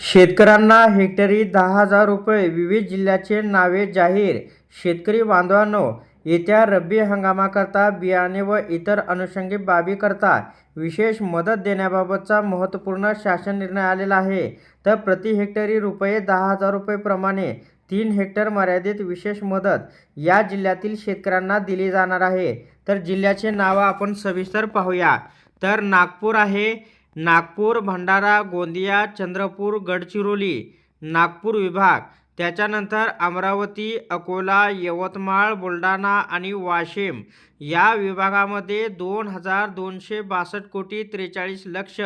शेतकऱ्यांना हेक्टरी दहा हजार रुपये विविध जिल्ह्याचे नावे जाहीर. शेतकरी बांधवांनो येत्या रब्बी हंगामाकरता बियाणे व इतर अनुषंगिक बाबीकरता विशेष मदत देण्याबाबतचा महत्त्वपूर्ण शासन निर्णय आलेला आहे. तर प्रति हेक्टरी रुपये दहा हजार रुपयेप्रमाणे तीन हेक्टर मर्यादित विशेष मदत या जिल्ह्यातील शेतकऱ्यांना दिली जाणार आहे. तर जिल्ह्याचे नावं आपण सविस्तर पाहूया. तर नागपूर आहे नागपूर भंडारा गोंदिया चंद्रपूर गडचिरोली नागपूर विभाग. त्याच्यानंतर अमरावती अकोला यवतमाळ बुलढाणा आणि वाशिम. या विभागामध्ये दोन हजार दोनशे बासष्ट कोटी त्रेचाळीस लक्ष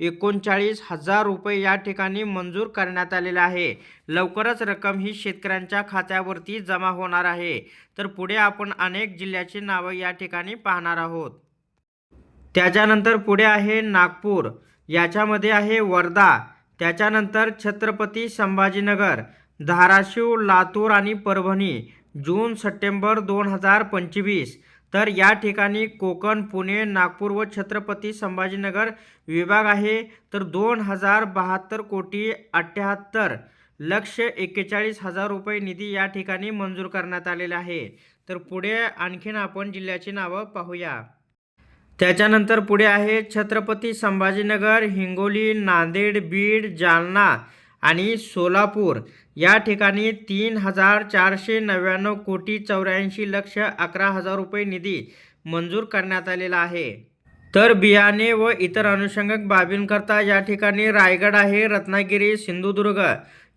एकोणचाळीस हजार रुपये या ठिकाणी मंजूर करण्यात आलेला आहे. लवकरच रक्कम ही शेतकऱ्यांच्या खात्यावरती जमा होणार आहे. तर पुढे आपण अनेक जिल्ह्याची नावं या ठिकाणी पाहणार आहोत. त्याच्यानंतर पुढे आहे नागपूर याच्यामध्ये आहे वर्धा त्याच्यानंतर छत्रपती संभाजीनगर धाराशिव लातूर आणि परभणी जून सप्टेंबर दोन हजार पंचवीस. तर या ठिकाणी कोकण पुणे नागपूर व छत्रपती संभाजीनगर विभाग आहे. तर दोन हजार बहात्तर कोटी अठ्ठ्याहत्तर लक्ष एक्केचाळीस हजार रुपये निधी या ठिकाणी मंजूर करण्यात आलेला आहे. तर पुढे आणखीन आपण जिल्ह्याची नावं पाहूया. त्याच्यानंतर पुढे आहे छत्रपती संभाजीनगर हिंगोली नांदेड बीड जालना आणि सोलापूर. या ठिकाणी तीन हजार चारशे नव्याण्णव कोटी चौऱ्याऐंशी लक्ष अकरा हजार रुपये निधी मंजूर करण्यात आलेला आहे. तर बियाणे व इतर अनुषंगक बाबींकरता या ठिकाणी रायगड आहे रत्नागिरी सिंधुदुर्ग.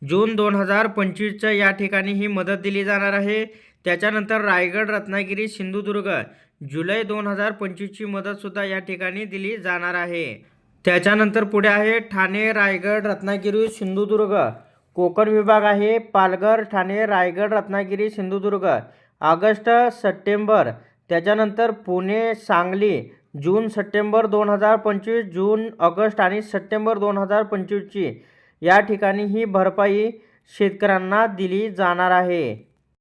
जून दोन हजार पंचवीसच्या या ठिकाणी ही मदत दिली जाणार आहे. त्याच्यानंतर रायगड रत्नागिरी सिंधुदुर्ग जुलै दोन हजार पंचवीसची मदतसुद्धा या ठिकाणी दिली जाणार आहे. त्याच्यानंतर पुढे आहे ठाणे रायगड रत्नागिरी सिंधुदुर्ग. कोकण विभाग आहे पालघर ठाणे रायगड रत्नागिरी सिंधुदुर्ग. August September. त्याच्यानंतर पुणे सांगली जून सप्टेंबर दोन हजार पंचवीस जून ऑगस्ट आणि सप्टेंबर दोन हजार पंचवीसची या ठिकाणी ही भरपाई शेतकऱ्यांना दिली जाणार आहे.